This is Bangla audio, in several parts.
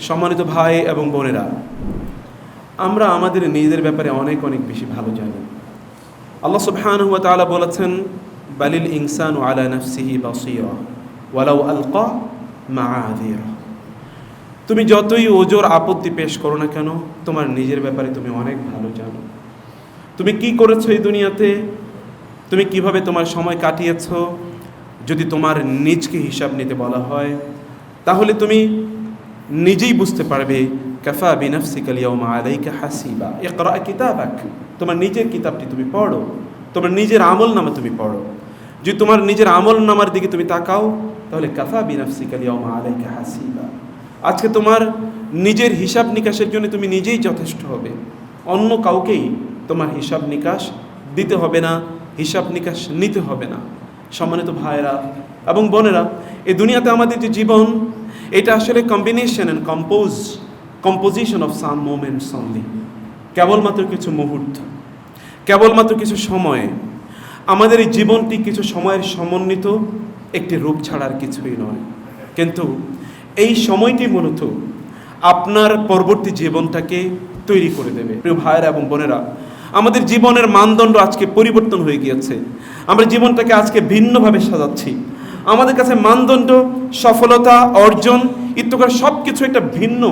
সম্মানিত ভাই এবং বোনেরা, আমরা আমাদের নিজেদের ব্যাপারে অনেক অনেক বেশি ভালো জানি। আল্লাহ সুবহানাহু ওয়া তাআলা বলেছেন, বালিল ইনসানু আলা নাফসিহি বাসীরা, ওয়ালাউ আলকা মাআযিরা তুমি যতই ওজোর আপত্তি পেশ করো না কেন, তোমার নিজের ব্যাপারে তুমি অনেক ভালো জানো। তুমি কি করেছ এই দুনিয়াতে? তুমি কীভাবে তোমার সময় কাটিয়েছ? যদি তোমার নিজকে হিসাব নিতে বলা হয়, তাহলে তুমি নিজেই বুঝতে পারবে, কাফা বিনাফসিকাল ইয়াউমা আলাইকা হাসিবা। ইকরা কিতাবাক, তোমার নিজের কিতাবটি তুমি পড়ো, তোমার নিজের আমল নামা তুমি পড়ো। যদি তোমার নিজের আমল নামার দিকে তুমি তাকাও, তাহলে কাফা বিনাফসিকাল ইয়াউমা আলাইকা হাসিবা। আজকে তোমার নিজের হিসাব নিকাশের জন্য তুমি নিজেই যথেষ্ট হবে। অন্য কাউকেই তোমার হিসাব নিকাশ দিতে হবে না, হিসাব নিকাশ নিতে হবে না। সম্মানিত ভাইয়েরা এবং বোনেরা এই দুনিয়াতে আমাদের যে জীবন এটা আসলে combination and compose composition of some moments only কেবলমাত্র কিছু মুহূর্ত, কেবলমাত্র কিছু সময়ে। আমাদের এই জীবনটি কিছু সময়ের সমন্বিত একটি রূপ ছাড়ার কিছুই নয়। কিন্তু এই সময়টি মূলত আপনার পরবর্তী জীবনটাকে তৈরি করে দেবে। প্রিয় ভাইয়েরা এবং বোনেরা, আমাদের জীবনের মানদণ্ড আজকে পরিবর্তন হয়ে গিয়েছে। আমরা জীবনটাকে আজকে ভিন্নভাবে সাজাচ্ছি। আমাদের কাছে মানদণ্ড, সফলতা, অর্জন ইত্যকার সব কিছু একটা ভিন্ন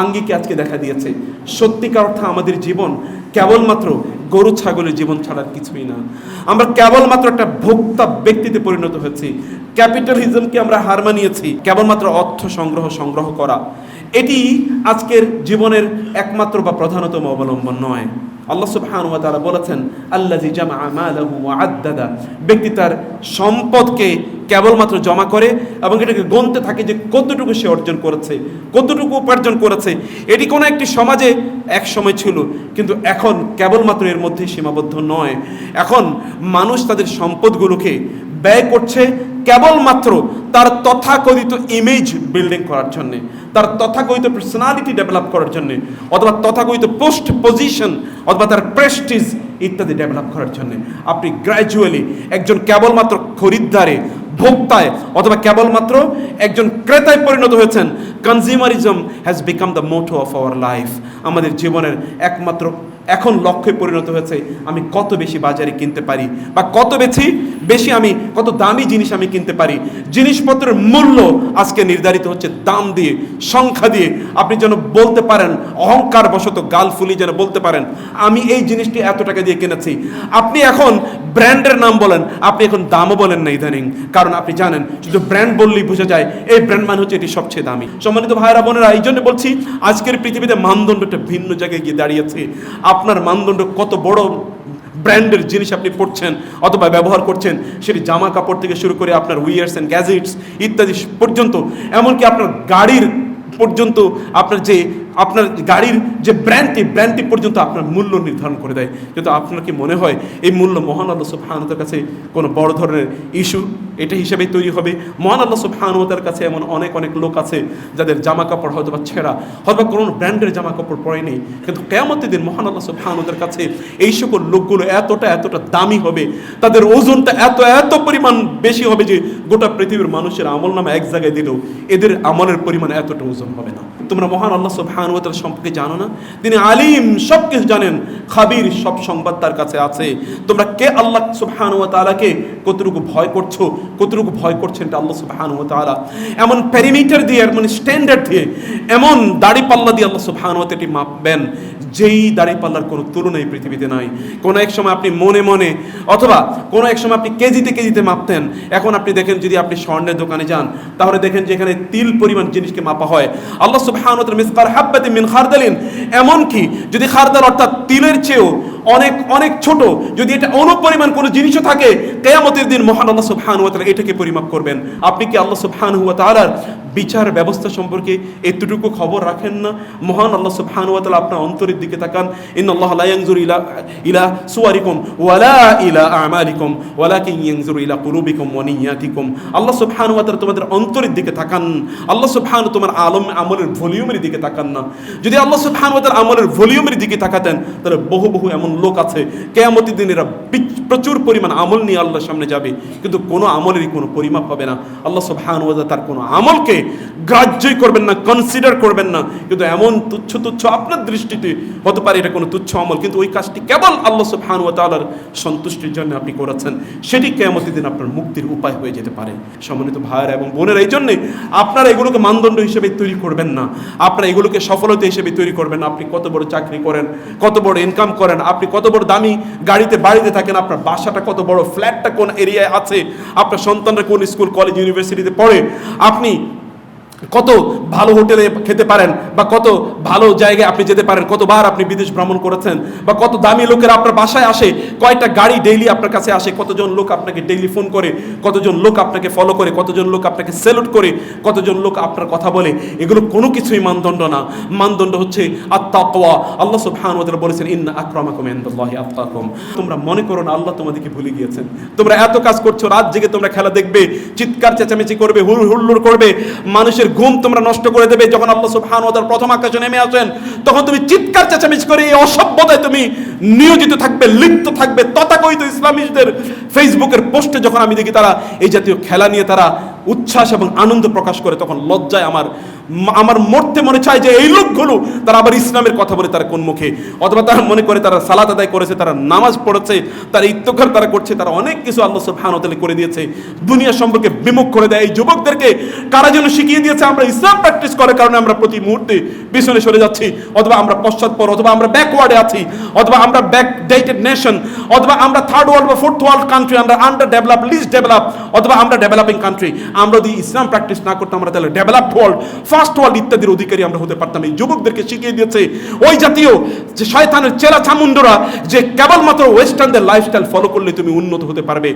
আঙ্গিকে আজকে দেখা দিয়েছে। সত্যিকার অর্থে আমাদের জীবন কেবলমাত্র গরু, ছাগলের জীবন ছাড়ার কিছুই না। আমরা কেবলমাত্র একটা ভোক্তা ব্যক্তিতে পরিণত হয়েছি। ক্যাপিটালিজমকে আমরা হার মানিয়েছি, কেবলমাত্র অর্থ সংগ্রহ সংগ্রহ করা। এটি আজকের জীবনের একমাত্র বা প্রধানতম অবলম্বন নয়। আল্লাহ সুবহানাহু ওয়া তাআলা বলেছেন, আল্লাযী জামাআ মালাহু ওয়া ব্যক্তি তার সম্পদকে কেবলমাত্র জমা করে এবং এটাকে গণতে থাকে যে কতটুকু সে অর্জন করেছে, কতটুকু উপার্জন করেছে। এটি কোনো একটি সমাজে এক সময় ছিল, কিন্তু এখন কেবলমাত্র এর মধ্যে সীমাবদ্ধ নয়। এখন মানুষ তাদের সম্পদগুলোকে ব্যয় করছে কেবলমাত্র তার তথাকথিত ইমেজ বিল্ডিং করার জন্যে, তার তথাকথিত পার্সোনালিটি ডেভেলপ করার জন্যে, অথবা তথাকথিত পোস্ট পজিশন অথবা তার প্রেস্টিজ ইত্যাদি ডেভেলপ করার জন্য। আপনি গ্র্যাজুয়ালি একজন কেবলমাত্র খরিদ্দারে, ভোক্তায়, অথবা কেবলমাত্র একজন ক্রেতায় পরিণত হয়েছেন consumerism has become the motto of our life আমাদের জীবনের একমাত্র এখন লক্ষ্যে পরিণত হয়েছে, আমি কত বেশি বাজারে কিনতে পারি বা কত বেশি বেশি আমি, কত দামি জিনিস আমি কিনতে পারি। জিনিসপত্রের মূল্য আজকে নির্ধারিত হচ্ছে দাম দিয়ে, সংখ্যা দিয়ে। আপনি যেন বলতে পারেন অহংকার বশত গাল ফুলি যেন বলতে পারেন, আমি এই জিনিসটি এত টাকা দিয়ে কিনেছি। আপনি এখন ব্র্যান্ডের নাম বলেন, আপনি এখন দামও বলেন না ইদানিং। কারণ আপনি জানেন, শুধু ব্র্যান্ড বললেই বোঝা যায়, এই ব্র্যান্ড মানে হচ্ছে এটি সবচেয়ে দামি। সম্মানিত ভাইরা বোনেরা এই জন্য বলছি, আজকের পৃথিবীতে মানদণ্ডটা ভিন্ন জায়গায় গিয়ে দাঁড়িয়েছে। আপনার মানদণ্ড কত বড় ব্র্যান্ডের জিনিস আপনি পড়ছেন অথবা ব্যবহার করছেন, সেটি জামা কাপড় থেকে শুরু করে আপনার উইয়ার্স অ্যান্ড গ্যাজেটস ইত্যাদি পর্যন্ত, এমনকি আপনার গাড়ির পর্যন্ত আপনার যে, আপনার গাড়ির যে ব্র্যান্ডটি ব্র্যান্ডটি পর্যন্ত আপনার মূল্য নির্ধারণ করে দেয়। কিন্তু আপনার কি মনে হয়, এই মূল্য মহান আল্লাহ সুবহানতার কাছে কোনো বড় ধরনের ইস্যু এটা হিসেবে তৈরি হবে। মহান আল্লাহ সুবহানতার কাছে এমন অনেক অনেক লোক আছে যাদের জামা কাপড় হয়তো বা ছেঁড়া হয়তো কোনো ব্র্যান্ডের জামা কাপড় পরেনি কিন্তু কেমতের দিন মহান আল্লাহ সুবহানতার কাছে এই সকল লোকগুলো এতটা এতটা দামি হবে, তাদের ওজনটা এত এত পরিমাণ বেশি হবে যে গোটা পৃথিবীর মানুষের আমল নামে এক জায়গায় দিলেও এদের আমলের পরিমাণ এতটা ওজন। হবে না। তোমরা মহান আল্লাহ সুবহানুয়াতার সম্পর্কে জানো না? তিনি আলিম, সব কিছু জানেন। খাবির, সব সংবাদ তার কাছে আছে। তোমরা কে আল্লাহ সুবহানুয়া তাআলাকে কতটুকু ভয় করছ? কতটুকু ভয় করছেন এটা আল্লাহ সুবহানুয়া তাআলা? এমন প্যারিমিটার দিয়ে, এমন স্ট্যান্ডার্ড দিয়ে, এমন দাড়ি পাল্লা দিয়ে আল্লাহ সুবহানুয়া এটি মাপবেন, যেই দাড়ি পাল্লার কোনো তুলনা এই পৃথিবীতে নাই। কোনো এক সময় আপনি মনে মনে, অথবা কোনো এক সময় আপনি কেজিতে কেজিতে মাপতেন। এখন আপনি দেখেন যদি আপনি স্বর্ণের দোকানে যান, তাহলে দেখেন যে এখানে তিল পরিমাণ জিনিসকে মাপা হয়। আল্লাহ সুবহানাহু তাআলা মিসকার হাব্বাতিন মিন খারদালিন। এমন কি যদি খারদাল অর্থাৎ তিলের চেয়েও অনেক অনেক ছোট। যদি এটা অনুপরিমাণ কোনো জিনিসও থাকে, কেয়ামতের দিন মহান আল্লাহ সুবহানাহু ওয়া তাআলা এটাকে পরিমাপ করবেন। আপনি কি আল্লাহ সুবহানাহু ওয়া তাআলার বিচার ব্যবস্থা সম্পর্কে এতটুকু খবর রাখেন না? মহান আল্লাহ সুবহানাহু ওয়া তাআলা আপনার অন্তরের দিকে তাকান। ইন্নাল্লাহ লা ইয়ানজুরু ইলা ইলা সুওয়ারিকুম ওয়ালা ইলা আমালিকুম, ওয়ালাকিন ইয়ানজুরু ইলা কুলুবিকুম ওয়া নিয়াতিকুম আল্লাহ সুবহানাহু ওয়া তাআলা তোমাদের অন্তরের দিকে তাকান। আল্লাহ সুবহানাহু তোমার আলম, আমলের ভলিউমের দিকে তাকান না। যদি আল্লাহ সুবহানাহু ওয়া তাআলা আমলের ভলিউমের দিকে তাকাতেন, তাহলে বহু বহু এমন লোক আছে। কেয়ামতি দিন এরা প্রচুর পরিমাণ আমল নিয়ে আল্লাহর সামনে যাবে। কিন্তু কোনো আমলেরই কোনো পরিমাপ হবে না। আল্লাহ সুবহান তার কোনো আমলকে গ্রাহ্যই করবেন না কনসিডার করবেন না। কিন্তু এমন তুচ্ছ তুচ্ছ আপনার দৃষ্টিতে হতে পারে এটা কোনো তুচ্ছ আমল। কিন্তু ওই কাজটি কেবল আল্লাহ সুবহান ওয়া তাআলার সন্তুষ্টির জন্য আপনি করেছেন। সেটি কেয়ামতি দিন আপনার মুক্তির উপায় হয়ে যেতে পারে। সম্মানিত ভাইয়েরা এবং বোনেরা এই জন্যে আপনারা এগুলোকে মানদণ্ড হিসেবে তৈরি করবেন না। আপনারা এগুলোকে সফলতা হিসেবে তৈরি করবেন আপনি কত বড় চাকরি করেন, কত বড় ইনকাম করেন, আপনি কত বড় দামি গাড়িতে বাড়িতে থাকেন, আপনার বাসাটা কত বড় ফ্ল্যাটটা কোন এরিয়ায় আছে, আপনার সন্তানরা কোন স্কুল কলেজ ইউনিভার্সিটিতে পড়ে, আপনি কত ভালো হোটেলে খেতে পারেন বা কত ভালো জায়গায় আপনি যেতে পারেন, কতবার আপনি বিদেশ ভ্রমণ করেছেন বা কত দামি লোকেরা আপনার বাসায় আসে, কয়টা গাড়ি ডেইলি আপনার কাছে আসে, কতজন লোক আপনাকে ডেইলি ফোন করে, কতজন লোক আপনাকে ফলো করে, কতজন লোক আপনাকে সেলুট করে, কতজন লোক আপনার কথা বলে, এগুলো কোনো কিছুই মানদণ্ড না। মানদণ্ড হচ্ছে আত্মাকওয়া আল্লাহ সুবহানাহু ওয়া তাআলা বলেছেন, ইন্না আকরামাকুম ইনদাল্লাহি আতকাকুম। তোমরা মনে করো না, আল্লাহ তোমাদেরকে ভুলে গিয়েছেন। তোমরা এত কাজ করছ, রাত জেগে তোমরা খেলা দেখবে, চিৎকার চেঁচামেচি করবে হুল হুল্লোড় করবে, মানুষের ঘুম তোমরা নষ্ট করে দেবে। যখন আল্লাহ সুবহান ও তার প্রথম আকাশে নেমে আসেন, তখন তুমি চিৎকার চেঁচামেচ করে এই অসভ্যতায় তুমি নিয়োজিত থাকবে, লিপ্ত থাকবে। তথাকথিত ইসলামিস্টদের ফেসবুকের পোস্টে যখন আমি দেখি তারা, এই জাতীয় খেলা নিয়ে তারা উচ্ছ্বাস এবং আনন্দ প্রকাশ করে তখন লজ্জায় আমার আমার মরতে মনে চায় যে এই লোকগুলো, তারা আবার ইসলামের কথা বলে তারা কোন মুখে। অথবা তারা মনে করে তারা সালাত আদায় করেছে, তারা নামাজ পড়েছে, তারা ইত্তখার তারা করছে, তারা অনেক কিছু আল্লাহ সুবহানাহু ওয়া তাআলা করে দিয়েছে। দুনিয়া সম্পর্কে বিমুখ করে দেয়। এই যুবকদেরকে কারা যেন শিখিয়ে দিয়েছে, আমরা ইসলাম প্র্যাকটিস করার কারণে আমরা প্রতি মুহূর্তে পিছনে সরে যাচ্ছি। অথবা আমরা পশ্চাৎপর, অথবা আমরা ব্যাকওয়ার্ডে আছি, অথবা আমরা ব্যাক ডেটেড নেশন অথবা আমরা থার্ড ওয়ার্ল্ড বা ফোর্থ ওয়ার্ল্ড কান্ট্রি আমরা আন্ডার ডেভেলপ লিস্ট ডেভেলপ অথবা আমরা ডেভেলপিং কান্ট্রি আমরা যদি ইসলাম প্র্যাকটিস না করতাম, আমরা তাহলে ডেভেলপড ওয়ার্ল্ড ফার্স্ট ওয়ার্ল্ড ইত্যাদির অধিকারী আমরা হতে পারতাম। এই যুবকদেরকে শিখিয়ে দিয়েছে ওই জাতীয় যে শয়তানের চেলা চামুন্ডরা যে কেবলমাত্র ওয়েস্টার্নদের লাইফস্টাইল ফলো করলে তুমি উন্নত হতে পারবে।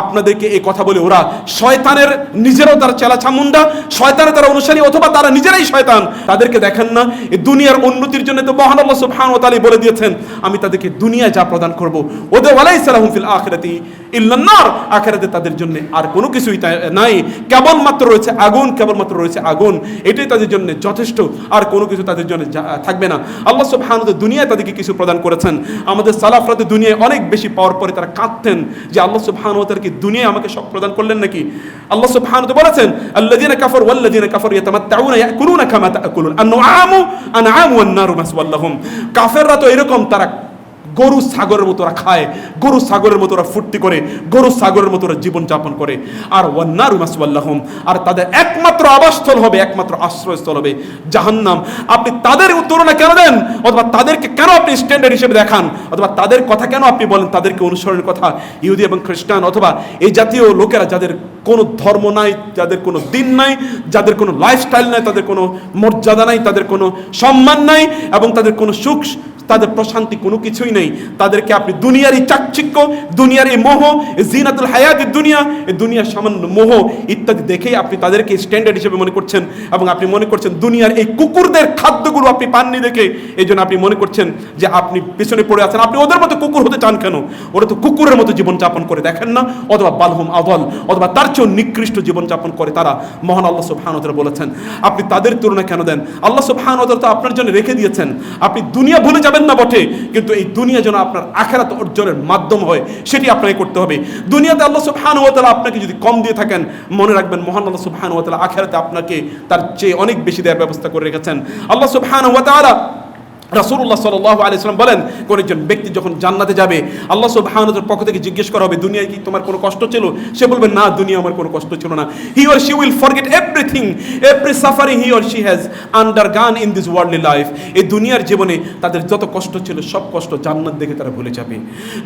আপনাদেরকে এই কথা বলে ওরা শয়তানের নিজেরাও তারা চেলা চামুন্ডা শয়তানের তারা অনুসারী অথবা তারা নিজেরাই শয়তান, তাদেরকে দেখেন না। এই দুনিয়ার উন্নতির জন্য তো মহান আল্লাহ সুবহানাহু ওয়া তাআলা বলে দিয়েছেন, আমি তাদেরকে দুনিয়ায় যা প্রদান করব ওদের ওয়ালাইসা লাহুম ফিল আখিরাতি। ইল্লান নার আখিরাতে তাদের জন্য আর কোনো কিছুই নাই। কেবলমাত্র রয়েছে আগুন, কেবলমাত্র রয়েছে আগুন। এটাই তাদের জন্য যথেষ্ট। আর কোনো কিছু তাদের জন্য থাকবে না। আল্লাহ ওয়া তাআলা দুনিয়ায় তাদেরকে কিছু প্রদান করেছেন। আমাদের সালাফরাতে দুনিয়ায় অনেক বেশি পাওয়ার পরে তারা কাঁদতেন যে আল্লাহ সুবহানাহু ওয়া তাআলা কি দুনিয়ায় আমাকে সব প্রদান করলেন নাকি? আল্লাহ ওয়া তাআলা বলেছেন, আল্লাযীনা কাফারু ওয়াল্লাযীনা কাফারু ইয়াতামাত্তাউনা ইয়াকুলুনা কামা তাকুলুন আন-নুআমু আনআমু ওয়ান-নারু মাসওয়াল্লাহুম কাফেররা তো এরকম, তারা গরু সাগরের মতো ওরা খায়, গরু সাগরের মতো ওরা ফুর্তি করে, গরু সাগরের মতো ওরা জীবনযাপন করে। আর ওয়ান্নারু মাসওয়াল্লাহুম, আর তাদের একমাত্র আবাসস্থল হবে, একমাত্র আশ্রয়স্থল হবে জাহান্নাম। আপনি তাদের তুলনা কেন দেন? অথবা তাদেরকে কেন আপনি স্ট্যান্ডার্ড হিসেবে দেখান? অথবা তাদের কথা কেন আপনি বলেন? তাদেরকে অনুসরণের কথা, ইহুদি এবং খ্রিস্টান, অথবা এই জাতীয় লোকেরা যাদের কোনো ধর্ম নাই, যাদের কোনো দিন নাই, যাদের কোনো লাইফস্টাইল নাই, তাদের কোনো মর্যাদা নাই, তাদের কোনো সম্মান নাই, এবং তাদের কোনো সুখ তাদের প্রশান্তি কোনো কিছুই নেই। তাদেরকে আপনি দুনিয়ার এই চাকচিক্য দুনিয়ার এই মোহ, জিনাতুল হায়াত দুনিয়া এই দুনিয়ার সামান্য মোহ ইত্যাদি দেখেই আপনি তাদেরকে স্ট্যান্ডার্ড হিসেবে মনে করছেন এবং আপনি মনে করছেন দুনিয়ার এই কুকুরদের খাদ্যগুলো আপনি পাননি দেখে। এই জন্য আপনি মনে করছেন যে আপনি পিছনে পড়ে আছেন। আপনি ওদের মতো কুকুর হতে চান কেন? ওরা তো কুকুরের মতো জীবনযাপন করে, দেখেন না? অথবা বালহুম আদল, অথবা তার চেয়েও নিকৃষ্ট জীবনযাপন করে তারা। মহান আল্লাহ সুবহানাহু বলেছেন, আপনি তাদের তুলনা কেন দেন? আল্লাহ সুবহানাহু ওয়া তো আপনার জন্য রেখে দিয়েছেন। আপনি দুনিয়া ভুলে যাবেন না বটে। কিন্তু এই দুনিয়া যেন আপনার আখেরাত অর্জনের মাধ্যম হয়, সেটি আপনাকে করতে হবে। দুনিয়াতে আল্লাহ সুবহান তালা আপনাকে যদি কম দিয়ে থাকেন, মনে রাখবেন মহান আল্লাহ সুবহান ওয়াতালা আখেরাতে আপনাকে তার চেয়ে অনেক বেশি দেওয়ার ব্যবস্থা করে রেখেছেন। আল্লাহ সুবহানাহু ওয়া সাল্লাল্লাহু আলাইহি সাল্লাম বলেন, কোন একজন ব্যক্তি যখন জান্নাতে যাবে, আল্লাহ সুবহানাহু ওয়া পক্ষ থেকে জিজ্ঞেস করা হবে, দুনিয়ায় কি তোমার কোনো কষ্ট ছিল? সে বলবে, না, দুনিয়া আমার কোনো কষ্ট ছিল না। He or she will forget everything every suffering he or she has undergone in this worldly life এই দুনিয়ার জীবনে তাদের যত কষ্ট ছিল, সব কষ্ট জান্নাত দেখে তারা ভুলে যাবে।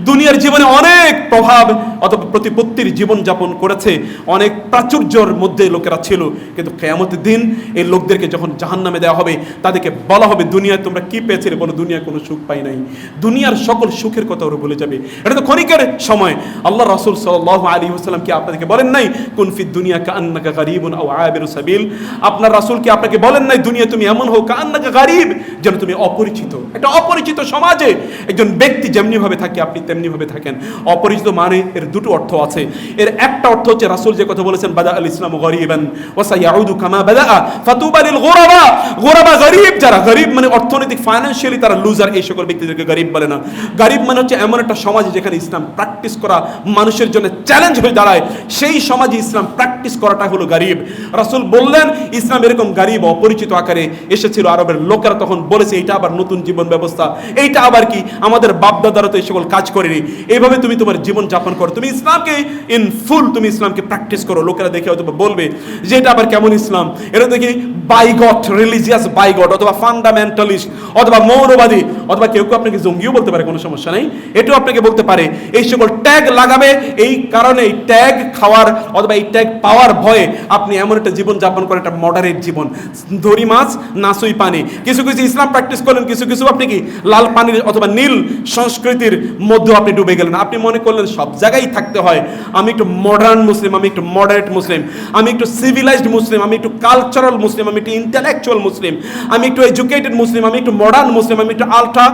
দুনিয়ার জীবনে অনেক প্রভাব অথবা প্রতিপত্তির জীবন যাপন করেছে, অনেক প্রাচুর্যর মধ্যে লোকেরা ছিল। কিন্তু কেয়ামতের দিন এই লোকদেরকে যখন জাহান্নামে দেওয়া হবে, তাদেরকে বলা হবে, দুনিয়ায় তোমরা কি পেয়েছিলে বলো, দুনিয়ায় কোনো সুখ পাই নাই। দুনিয়ার সকল সুখের কথা ওরা বলে যাবে। এটা তো ক্ষণিকের সময়। আল্লাহ রাসূল সাল্লাল্লাহু আলাইহি ওয়াসাল্লাম কি আপনাদেরকে বলেন নাই? কুন ফি দুনিয়া কাআন্নাকা গারিবুন আও আবিরু সাবিল। আপনার রাসূল কি আপনাকে বলেন নাই, দুনিয়া তুমি এমন হও কাআন্নাকা গারিব যেন তুমি অপরিচিত? একটা অপরিচিত সমাজে একজন ব্যক্তি যেমনি ভাবে থাকে, আপনি তেমনি ভাবে থাকেন। অপরিচিত মানে এর দুটো অর্থ আছে। এর একটা অর্থ হচ্ছে রাসুল যে কথা বলেছেন, বাদা আল ইসলাম গরিবান, ওয়া সায়াউদু কামা বাদা ফাতুবা লিল গুরাবা। গুরাবা গরিব যারা, গরিব মানে অর্থনৈতিক ফাইন্যান্সিয়ালি তারা লুজার এই সকল ব্যক্তিদেরকে গরিব বলে না। গরিব মানে হচ্ছে এমন একটা সমাজ যেখানে ইসলাম প্র্যাকটিস করা মানুষের জন্য চ্যালেঞ্জ হয়ে দাঁড়ায়। সেই সমাজে ইসলাম প্র্যাকটিস করাটা হলো গরিব। রাসূল বললেন, ইসলাম এরকম গরিব, অপরিচিত আকারে এসেছিল আরবের লোকেরা তখন বলেছে এটা আবার নতুন জীবন ব্যবস্থা। এইটা আবার কি? আমাদের বাপদাদারা তো এই সকল কাজ করেনি। এইভাবে তুমি তোমার জীবন যাপন করো। তুমি ইসলামকে ইন ফুল তুমি ইসলামকে প্র্যাকটিস করো। লোকেরা দেখে হয়তো বলবে যে, এটা আবার কেমন ইসলাম? এটা দেখি বাইগট রিলিজিয়াস বাইগট অথবা ফান্ডামেন্টালিস্ট অথবা মৌলবাদী অথবা কেউ কেউ আপনাকে জঙ্গিও বলতে পারে, কোনো সমস্যা নেই। এটাও আপনাকে বলতে পারে, এই সকল ট্যাগ লাগাবে, এই কারণে ট্যাগ খাওয়ার অথবা এই ট্যাগ পাওয়ার ভয়ে আপনি এমন একটা জীবন যাপন করেন একটা মডারেট জীবন। দড়ি মাছ, নাসুই পানি। কিছু কিছু ইসলাম প্র্যাকটিস করলেন, কিছু কিছু আপনি কি লাল পানির অথবা নীল সংস্কৃতির মধ্যে আপনি ডুবে গেলেন। আপনি মনে করলেন সব জায়গায় থাকতে হয়, আমি একটু মডার্ন মুসলিম, আমি একটু মডারেট মুসলিম, আমি একটু সিভিলাইজড মুসলিম, আমি একটু কালচারাল মুসলিম, আমি একটু ইন্টেলেকচুয়াল মুসলিম। আমি একটু এডুকেটেড মুসলিম, আমি একটু মডার্ন মুসলিম, আমি একটু আলট্রা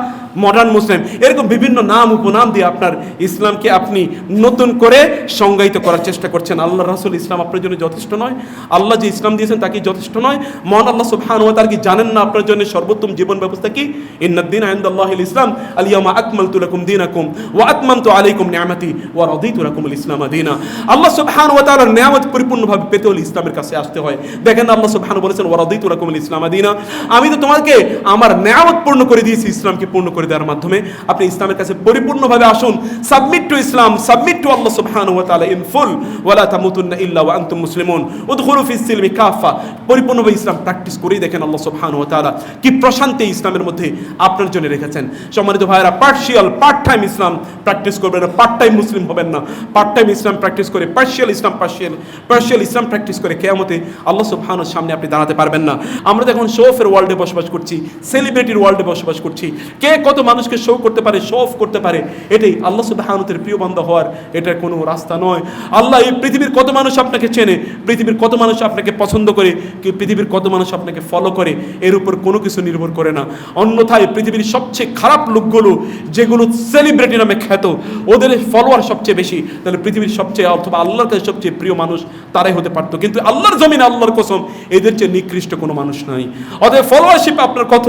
মডার্ন মুসলিম। এরকম বিভিন্ন নাম, উপনাম দিয়ে আপনার ইসলামকে আপনি নতুন করে সংজ্ঞায়িত করার চেষ্টা করছেন। আল্লাহ রাসুল ইসলাম আপনার জন্য যথেষ্ট নয়। আল্লাহ যে ইসলাম দিয়েছেন তা কি যথেষ্ট নয়? মহান আল্লাহ সুবহান ওয়া তাআলা কি জানেন না আপনার জন্য সর্বোত্তম জীবন ব্যবস্থা কি? ইন্নাদ্দিন ইনদাল্লাহিল ইসলাম আলিয়ামা আকমালতু লাকুম দীনাকুম ওয়া আতমামতু আলাইকুম নি'মাতি ওয়া রাদিতু লাকুমুল ইসলাম দীনা। আল্লাহ সুবহান ওয়া তাআলার নিয়ামত পরিপূর্ণভাবে পেতে হলে ইসলামের কাছে আসতে হয়। দেখেন আল্লাহ সুবহান বলেছেন, ওয়া রাদিতু লাকুমুল ইসলাম দীনা আমি তো তোমাকে আমার নিয়ামত পূর্ণ করে দিয়েছি, ইসলামকে পূর্ণ করে দেওয়ার মাধ্যমে। আপনি ইসলামের কাছে পরিপূর্ণভাবে আসুন। Submit to Islam submit to Allah সুবহানাহু ওয়া তাআলা ইন ফুল ওয়ালা তামুতুন্না ইল্লা ওয়া আনতুম মুসলিমুন। উদখুলু ফিস সিলমি কাফা পরিপূর্ণভাবে ইসলাম প্র্যাকটিস করেই দেখেন আল্লাহ সুবহানাহু ওয়া তাআলা কি প্রশান্তি ইসলামের মধ্যে আপনার জন্য রেখেছেন। সম্মানিত ভাইরা partial part time Islam practice করবেন না পার্ট টাইম মুসলিম হবেন না। পার্ট টাইম ইসলাম প্র্যাকটিস করে partial Islam partial partial Islam practice করে কেয়ামতে আল্লাহ সুবহানাহুর সামনে আপনি দাঁড়াতে পারবেন না। আমরা তো এখন শো অফের ওয়ার্ল্ডে বসবাস করছি সেলিব্রিটির ওয়ার্ল্ডে বসবাস করছি, কে কত মানুষকে শো করতে পারে শো অফ করতে পারে, এটাই আল্লাহ সুবাহানুতের প্রিয় বান্ধব হওয়ার এটা কোনো রাস্তা নয়। আল্লাহ এই পৃথিবীর কত মানুষ আপনাকে চেনে, পৃথিবীর কত মানুষ আপনাকে পছন্দ করে, কি পৃথিবীর কত মানুষ আপনাকে ফলো করে, এর উপর কোনো কিছু নির্ভর করে না। অন্যথায় পৃথিবীর সবচেয়ে খারাপ লোকগুলো, যেগুলো সেলিব্রিটি নামে খ্যাত, ওদের ফলোয়ার সবচেয়ে বেশি। তাহলে পৃথিবীর সবচেয়ে অথবা আল্লাহর কাছে সবচেয়ে প্রিয় মানুষ তারাই হতে পারতো। কিন্তু আল্লাহর জমিন আল্লাহর কসম, এদের চেয়ে নিকৃষ্ট কোনো মানুষ নাই। অতএব ফলোয়ারশিপ আপনার কত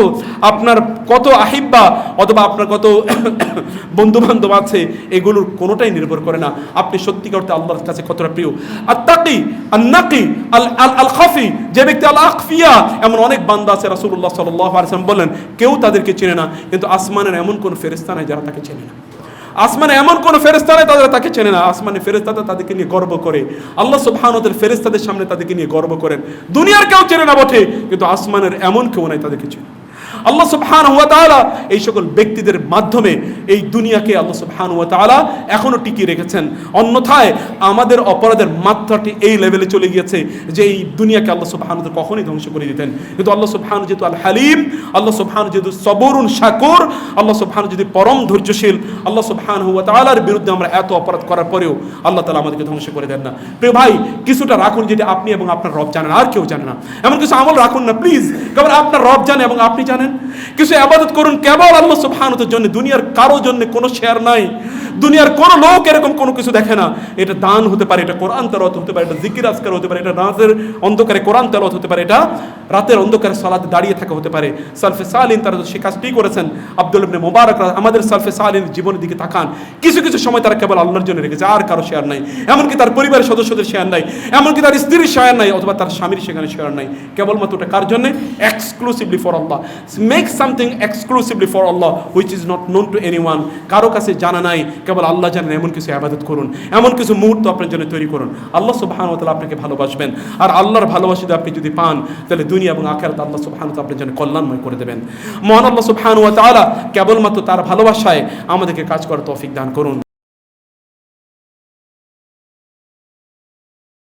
আপনার কত আহিব্বা, অথবা আপনার কত বন্ধু বান্ধব আছে, এগুলোর কোনোটাই নির্ভর করে না। আপনি সত্যি করতে আল্লাহর কাছে কতটা প্রিয়। আর তাকি আর নাকি আল আল আল খাফি, যে ব্যক্তি আল আখফিয়া, এমন অনেক বান্দা আছে রাসূলুল্লাহ সাল্লাল্লাহু আলাইহি ওয়াসাল্লাম বলেন কেউ তাদেরকে চেনে না, কিন্তু আসমানের এমন কোন ফেরেশতা নাই যারা তাকে চেনে না। আসমানে এমন কোন ফেরেস্তা নেই তাদের তাকে চেনে না। আসমানে ফেরেস্তাদের তাদেরকে নিয়ে গর্ব করে। আল্লাহ সুবহানদের ফেরেস্তাদের সামনে তাদেরকে নিয়ে গর্ব করেন। দুনিয়ার কেউ চেনে না বটে, কিন্তু আসমানের এমন কেউ নাই তাদেরকে চেনে। আল্লাহ সুবহান হুয়া তাআলা এই সকল ব্যক্তিদের মাধ্যমে এই দুনিয়াকে আল্লাহ সুবহান হুয়া তাআলা এখনও টিকিয়ে রেখেছেন। অন্যথায় আমাদের অপরাধের মাত্রাটি এই লেভেলে চলে গিয়েছে যে এই দুনিয়াকে আল্লাহ সুবহান কখনই ধ্বংস করে দিতেন। কিন্তু আল্লাহ সুবহান যেহেতু আল হালিম আল্লাহ সুবহান যেহেতু সবরুন শাকুর, আল্লাহ সুবহান যদি পরম ধৈর্যশীল, আল্লাহ সুবহান হুয়া তাআলার বিরুদ্ধে আমরা এত অপরাধ করার পরেও আল্লাহ তালা আমাদেরকে ধ্বংস করে দেন না। প্রিয় ভাই, কিছুটা রাখুন যেটা আপনি এবং আপনার রব জানেন, আর কেউ জানে না। এমন কিছু আমল রাখুন না প্লিজ কেবল আপনার রব জানে এবং আপনি জানেন। কিছু আবাদত করুন। কেবল আল্লাহ সুবহানাহুর জন্য দুনিয়ার কারও জন্য কোনো শেয়ার নাই। দুনিয়ার কোনো লোক এরকম কোনো কিছু দেখে না। এটা দান হতে পারে, এটা কোরআন তেলাওয়াত হতে পারে, এটা জিকির আজকার হতে পারে, এটা রাতের অন্ধকারে কোরআন তেলাওয়াত হতে পারে, এটা রাতের অন্ধকারে সালাতে দাঁড়িয়ে থাকা হতে পারে। সালফে সালিন তারা সে কাজটি করেছেন, আব্দুল ইবনে মোবারক আমাদের সালফে সালিন জীবনের দিকে তাকান। কিছু কিছু সময় তারা কেবল আল্লাহর জন্য রেখেছে, আর কারও শেয়ার নাই। এমনকি তার পরিবারের সদস্যদের শেয়ার নাই, এমনকি তার স্ত্রীর শেয়ার নাই, অথবা তার স্বামীর সেখানে শেয়ার নাই। কেবলমাত্র ওটা কার জন্য? Exclusively for Allah make something exclusively for Allah which is not known to any কারও কাছে জানা নাই কেবল আল্লাহ জানেন এমন কিছু আবাদত করুন, এমন কিছু মুহূর্ত আপনার জন্য তৈরি করুন। আল্লাহ সুবহান তাহলে আপনাকে ভালোবাসবেন। আর আল্লাহর ভালোবাসি আপনি যদি পান, তাহলে দুনিয়া এবং আখেরাত আল্লাহ সুবহান তাআলা আপনার জন্য কল্যাণময় করে দেবেন। মহান আল্লাহ সুবহান তালা কেবলমাত্র তার ভালোবাসায় আমাদেরকে কাজ করার তৌফিক দান করুন।